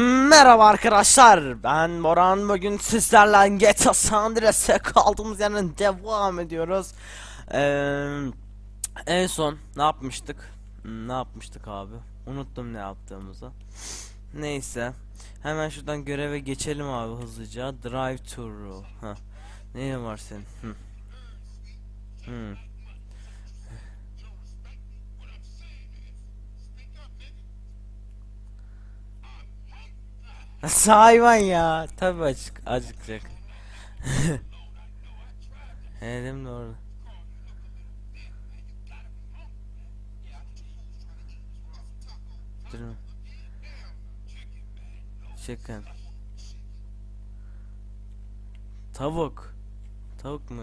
Merhaba arkadaşlar ben Moran bugün sizlerle GTA San Andreas'e kaldığımız yerden devam ediyoruz. Ee, En son ne yapmıştık? Hmm, Ne yapmıştık abi? Unuttum ne yaptığımızı. Neyse hemen şuradan göreve geçelim abi hızlıca. Drive to Heh. Neyin var senin? Hı. Hı. Hayvan ya. Tabii açık acıkacak. Elim doğru. Dur. Chicken. Tavuk. Tavuk mu?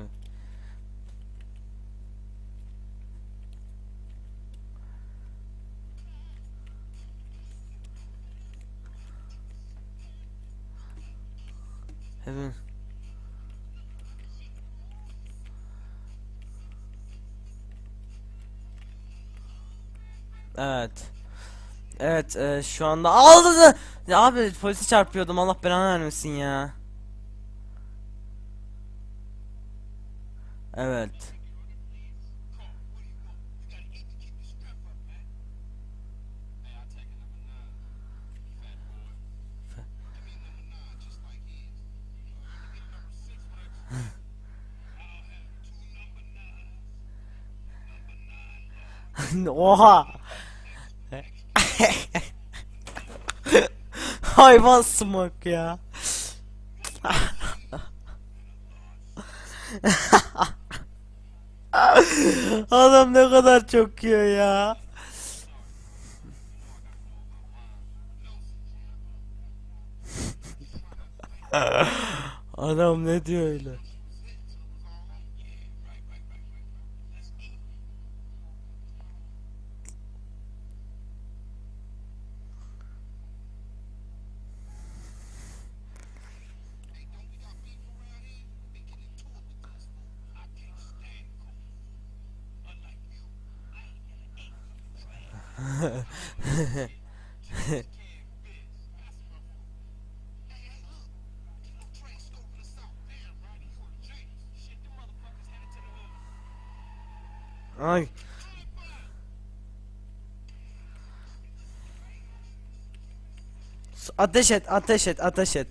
Evet. Evet. Evet e, şu anda aldı ya abi polisi çarpıyordum Allah belanı vermesin ya. Evet. Oha. Hayvan smoke ya. Adam ne kadar çok yiyor ya. Adam ne diyor öyle? Ay. Ateş et, ateş et, ateş et.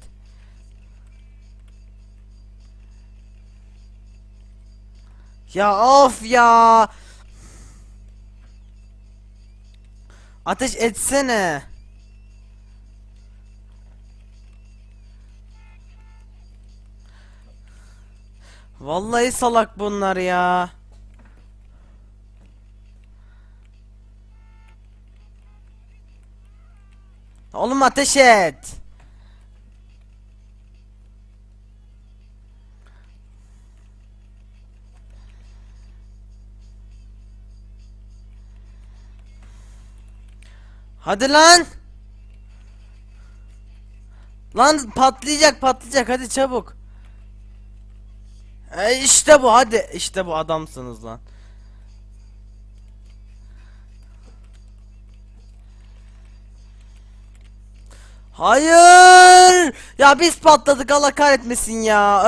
Ya of ya. Ateş etsene. Vallahi salak bunlar ya. Oğlum ateş et. Hadi lan. Lan patlayacak patlayacak hadi çabuk. E işte bu hadi işte bu adamsınız lan. Hayır! Ya biz patladık Allah kahretmesin ya.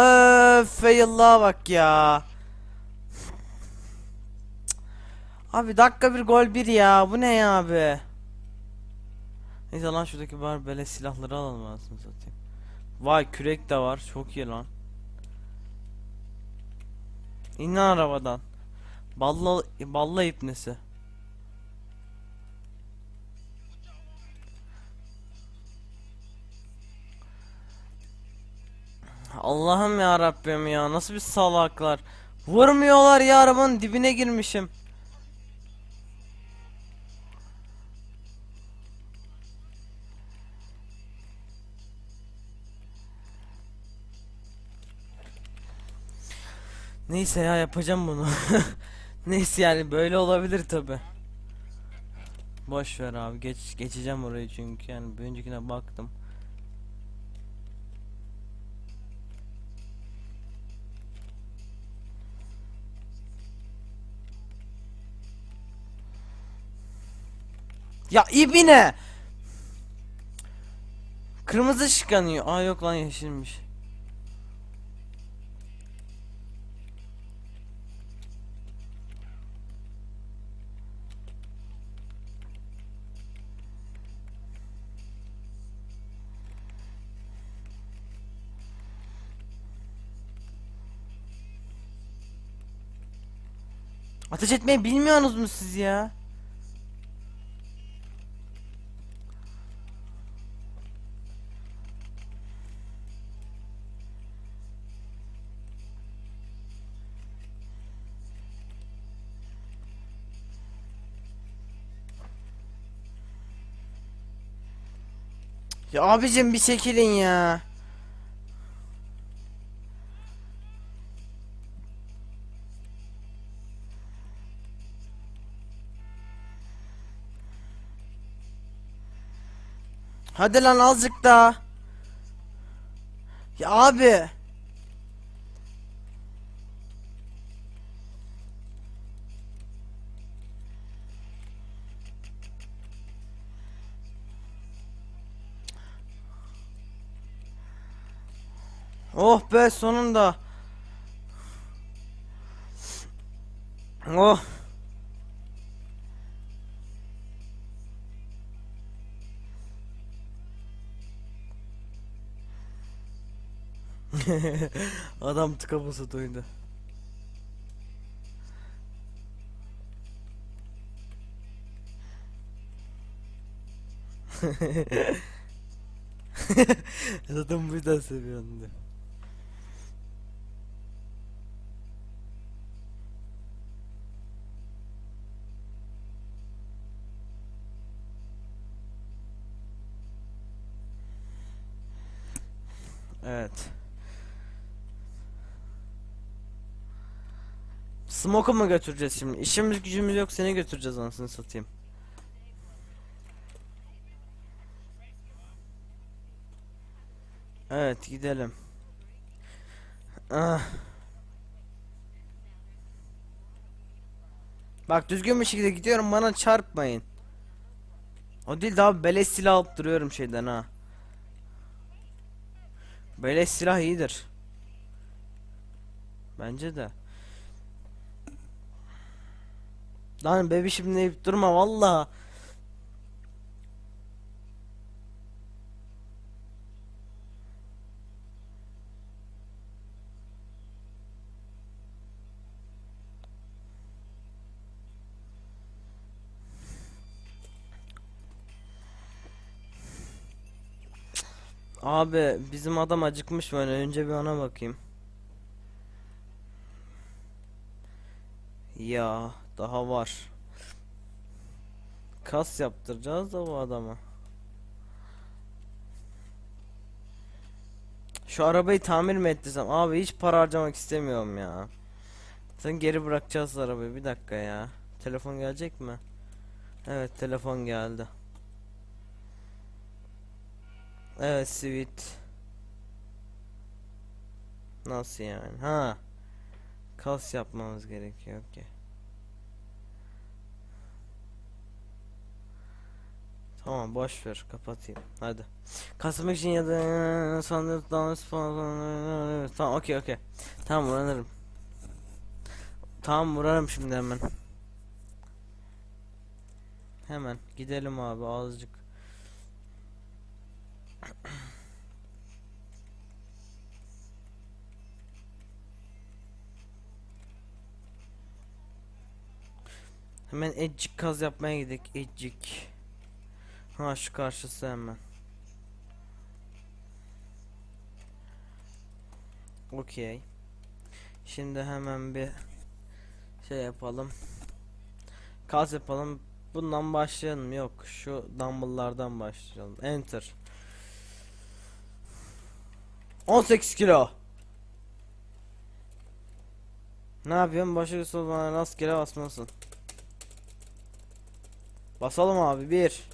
Öf fail'lığa bak ya. Abi dakika bir gol bir ya. Bu ne ya abi? Neyse lan şuradaki var böyle silahları alalım aslında satayım. Vay kürek de var. Çok iyi lan. İn lan arabadan. Balla balla ipnesi. Allah'ım ya Rabbim ya nasıl bir salaklar. Vurmuyorlar ya arabanın dibine girmişim. Neyse ya yapacağım bunu. Neyse yani böyle olabilir tabi. Boş ver abi geç geçeceğim orayı çünkü yani bir öncekine baktım. Ya ibine. Kırmızı ışık yanıyor. Aa yok lan yeşilmiş. Ateş etmeyi bilmiyorsunuz mu siz ya? Ya abicim bir çekilin ya. Hadi lan azıcık daha. Ya abi. Oh be sonunda. Oh. Adam tıka basa doydu. Zaten bu yüzden seviyorum de. Evet. Smoke'u mu götüreceğiz şimdi? İşimiz gücümüz yok seni götüreceğiz anasını satayım. Evet gidelim. Ah. Bak düzgün bir şekilde gidiyorum bana çarpmayın. O değil daha beleş silah alıp duruyorum şeyden ha. Beleş silah iyidir. Bence de. Lan bebişim deyip durma valla. Abi bizim adam acıkmış böyle önce bir ona bakayım. Ya daha var. Kas yaptıracağız da bu adama. Şu arabayı tamir mi ettirsem? Abi hiç para harcamak istemiyorum ya. Sen geri bırakacağız arabayı bir dakika ya. Telefon gelecek mi? Evet telefon geldi. Evet sweet. Nasıl yani? Ha. Kas yapmamız gerekiyor ki. Tamam boş ver kapatayım. Hadi. Kasmak için ya da sandık dans falan. Tamam okey okey. Tamam uğranırım. Tamam vurarım şimdi hemen. Hemen gidelim abi azıcık. Hemen edcik kaz yapmaya gidelim edcik. Ha şu karşısı hemen. Okey. Şimdi hemen bir şey yapalım. Kaz yapalım. Bundan başlayalım. Yok şu dumbbell'lardan başlayalım. Enter. 18 kilo. Ne yapıyorsun? Başı sol bana rastgele basmasın. Basalım abi. 1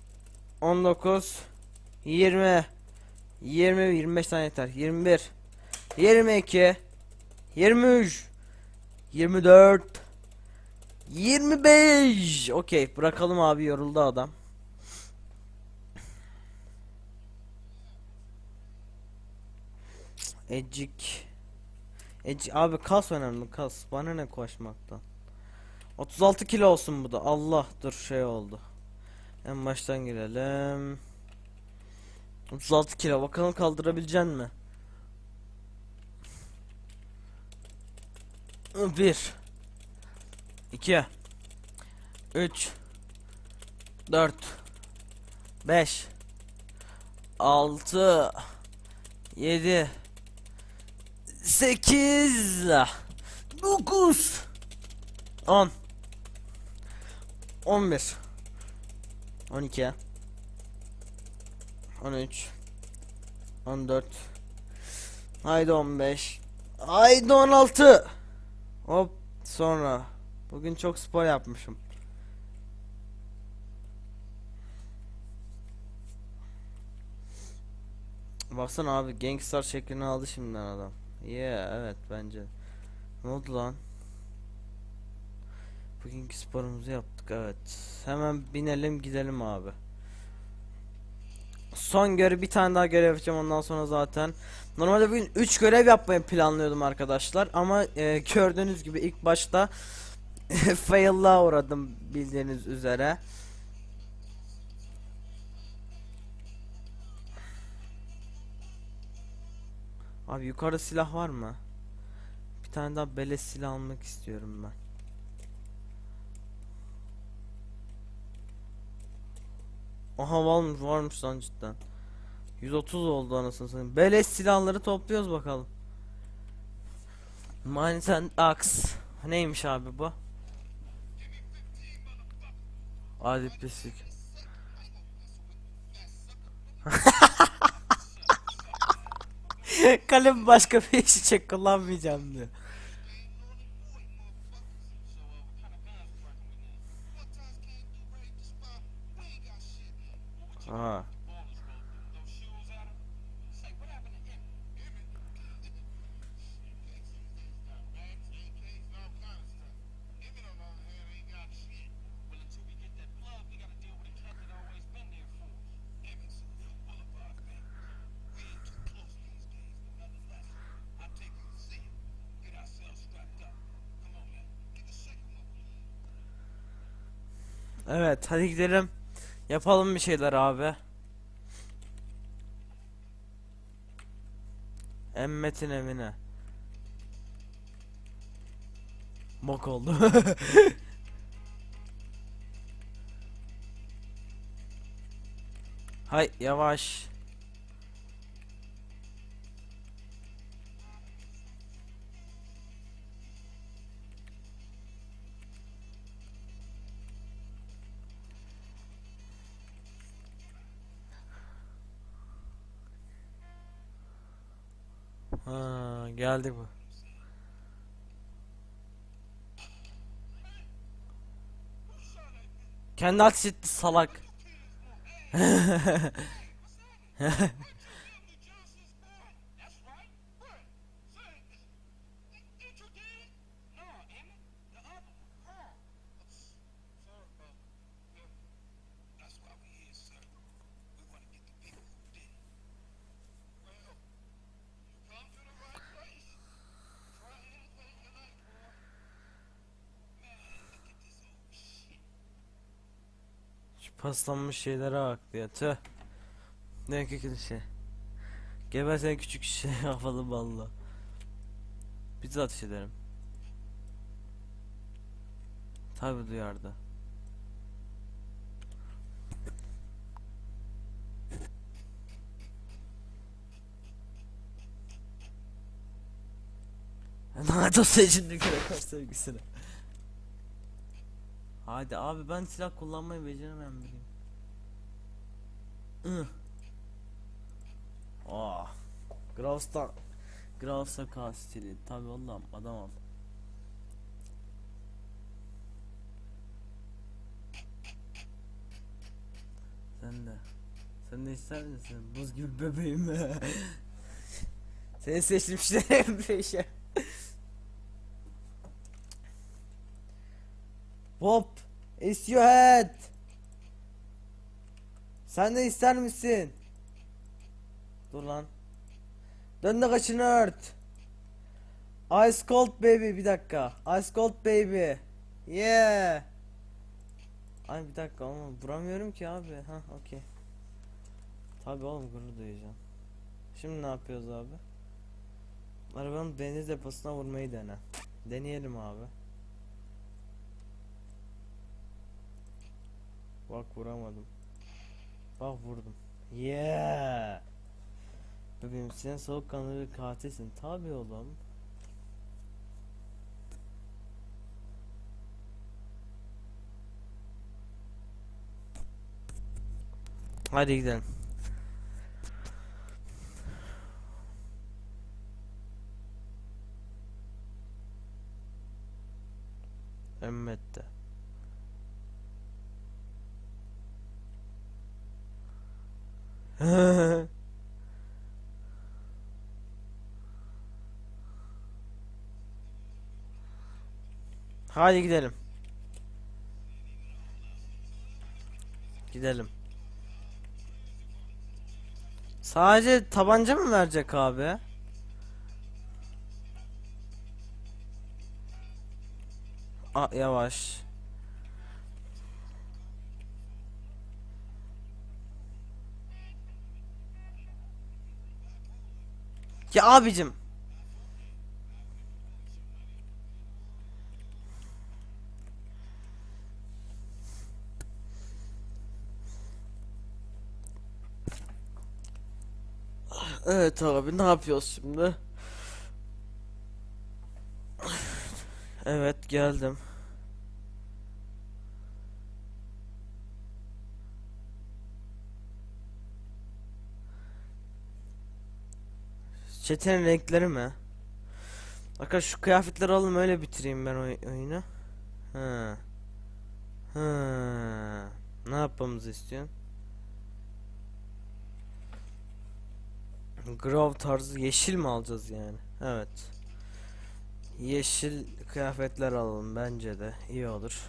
19 20 20 25 tane yeter. 21 22 23 24 25 Okey bırakalım abi yoruldu adam. Ecik. Ecik abi kas önemli kas. Bana ne koşmaktan? 36 kilo olsun bu da. Allah dur şey oldu En baştan girelim 36 kilo. Bakalım kaldırabilecek mi? 1 2 3 4 5 6 7 8 9 10 11 12 13 14 Haydi 15 Haydi 16 Hop sonra. Bugün çok spor yapmışım. Baksana abi gangster şeklini aldı şimdiden adam. Yeah evet bence. Ne oldu lan? Bugünkü sporumuzu yaptık evet Hemen binelim gidelim abi Son görev bir tane daha görev yapacağım ondan sonra zaten Normalde bugün 3 görev yapmayı planlıyordum arkadaşlar ama e, gördüğünüz gibi ilk başta fail'la uğradım bildiğiniz üzere. Abi yukarıda silah var mı? Bir tane daha beleş silah almak istiyorum ben. Aha varmış varmış lan cidden. 130 oldu anasını satayım. Beleş silahları topluyoruz bakalım. Mines and Axe. Neymiş abi bu? Hadi pislik. Kalem başka bir iş için kullanmayacağım diyor. Aa. Evet hadi gidelim. Yapalım bir şeyler abi. Emmet'in evine. Bok oldu. Hay yavaş. Ha, geldi bu. Kendi ateş salak. paslanmış şeylere bak ya tüh. Ne kötü şey. Geber küçük şey kafalı balla. Biz ateş ederim. Tabi duyardı. Olsun içindeki rekor sevgisine. Hadi abi ben silah kullanmayı beceremem bileyim. Ih. Oh. Graves'tan Graves'a kas stili. Tabi oğlum adam ol. Sen de. Sen de ister misin? Buz gibi bebeğim. Seni seçmişler bir şey. Hop. Is head. Sen de ister misin? Dur lan. Dön de kaşını ört. Ice cold baby bir dakika. Ice cold baby. Yeah. Ay bir dakika ama vuramıyorum ki abi. Ha okey. Tabi oğlum gurur duyacağım. Şimdi ne yapıyoruz abi? Arabanın benzin deposuna vurmayı dene. Deneyelim abi. Bak vuramadım. Bak vurdum. Yeah. Bebeğim sen soğukkanlı bir katilsin. Tabi oğlum. Hadi gidelim. Emmette. Hadi gidelim. Gidelim. Sadece tabanca mı verecek abi? Aa, yavaş. Ya abicim. Evet abi ne yapıyoruz şimdi? Evet geldim. Çetenin renkleri mi? Arkadaş şu kıyafetleri alalım öyle bitireyim ben oy- oyunu. Ha. Ha. Ne yapmamızı istiyorsun? Grove tarzı yeşil mi alacağız yani? Evet. Yeşil kıyafetler alalım bence de iyi olur.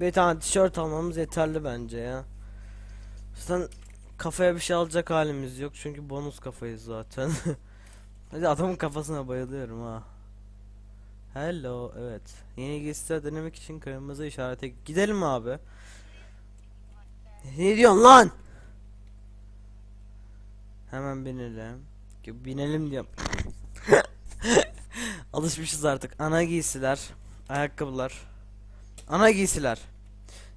Bir tane tişört almamız yeterli bence ya. Zaten kafaya bir şey alacak halimiz yok çünkü bonus kafayız zaten. Hadi adamın kafasına bayılıyorum ha. Hello evet. Yeni giysiler denemek için kırmızı işarete gidelim abi? Ne diyorsun lan? Hemen binelim. Binelim diyorum. Alışmışız artık. Ana giysiler, ayakkabılar. Ana giysiler.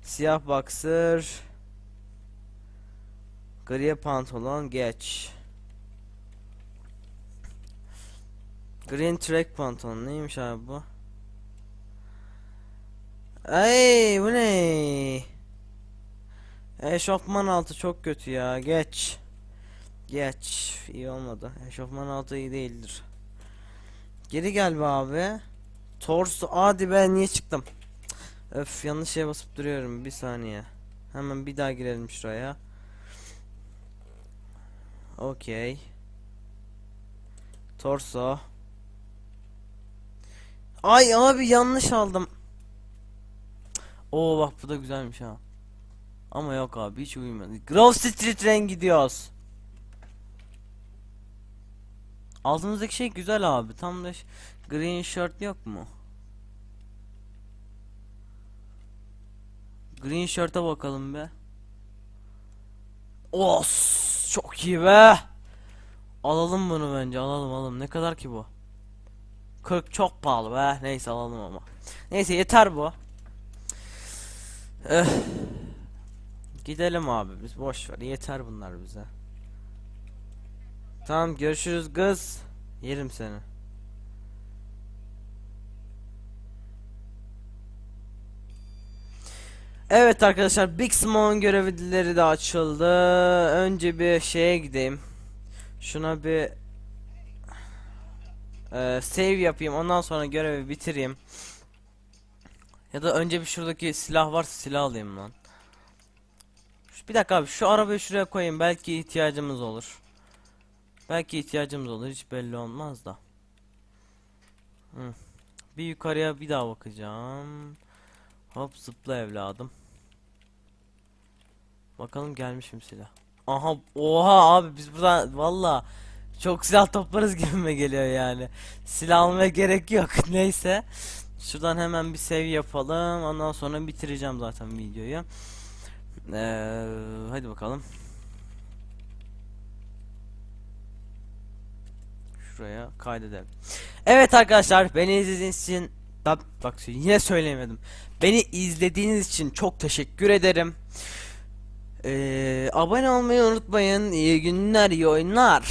Siyah boxer. Gri pantolon geç. Green track pantolon neymiş abi bu? Ay bu ne? Eşofman altı çok kötü ya. Geç. Geç. İyi olmadı. Eşofman altı iyi değildir. Geri gel be abi. Torso. Hadi be niye çıktım? Öf yanlış şeye basıp duruyorum. Bir saniye. Hemen bir daha girelim şuraya. Okey. Torso. Ay abi yanlış aldım. Oo bak bu da güzelmiş ha. Ama yok abi hiç uyumadı. Grove Street renk gidiyoruz. Altımızdaki şey güzel abi. Tam da green shirt yok mu? Green shirt'e bakalım be. Os çok iyi be. Alalım bunu bence alalım alalım. Ne kadar ki bu? 40 çok pahalı be. Neyse alalım ama. Neyse yeter bu. Eh. Gidelim abi biz boş ver. Yeter bunlar bize. Tamam görüşürüz kız. Yerim seni. Evet arkadaşlar Big Small'ın görevlileri de açıldı. Önce bir şeye gideyim. Şuna bir e, save yapayım. Ondan sonra görevi bitireyim. Ya da önce bir şuradaki silah varsa silah alayım lan. Bir dakika abi şu arabayı şuraya koyayım. Belki ihtiyacımız olur. Belki ihtiyacımız olur. Hiç belli olmaz da. Hı. Bir yukarıya bir daha bakacağım. Hop zıpla evladım. Bakalım gelmiş mi silah. Aha oha abi biz buradan valla çok silah toplarız gibime geliyor yani. Silah almaya gerek yok. Neyse. Şuradan hemen bir save yapalım. Ondan sonra bitireceğim zaten videoyu. Ee, hadi bakalım. Şuraya kaydedelim. Evet arkadaşlar beni izlediğiniz için bak yine söyleyemedim. Beni izlediğiniz için çok teşekkür ederim. Ee, abone olmayı unutmayın. İyi günler, iyi oyunlar.